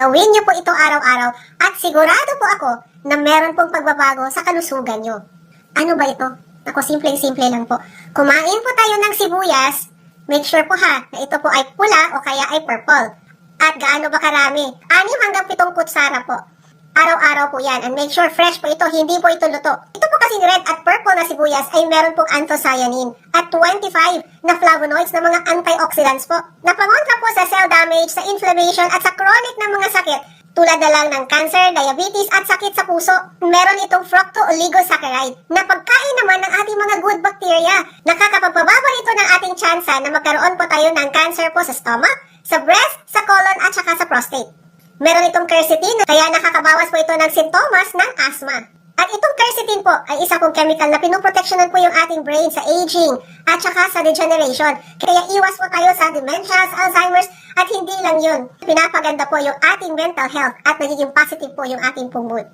Gawin niyo po ito araw-araw at sigurado po ako na meron pong pagbabago sa kalusugan niyo. Ano ba ito? Ako, simple-simple lang po. Kumain po tayo ng sibuyas. Make sure po ha na ito po ay pula o kaya ay purple. At gaano ba karami? Anim hanggang pitong kutsara po. Araw-araw po yan. And make sure fresh po ito, hindi po ito luto. Ito po kasing red at purple na sibuyas ay meron pong anthocyanin at 25 na flavonoids na mga antioxidants po. Na pangontra po sa cell damage, sa inflammation at sa chronic na mga sakit tulad na lang ng cancer, diabetes at sakit sa puso. Meron itong fructo-oligosaccharide na pagkain naman ng ating mga good bacteria. Nakakapagpababa nito ng ating tsansa na magkaroon po tayo ng cancer po sa stomach, sa breast, sa colon at saka sa prostate. Meron itong quercetin kaya nakakabawas po ito ng sintomas ng asthma. At itong quercetin po ay isa pong chemical na pinoproteksyonan po yung ating brain sa aging at saka sa degeneration. Kaya iwas po tayo sa dementia, Alzheimer's at hindi lang yun. Pinapaganda po yung ating mental health at nagiging positive po yung ating pong mood.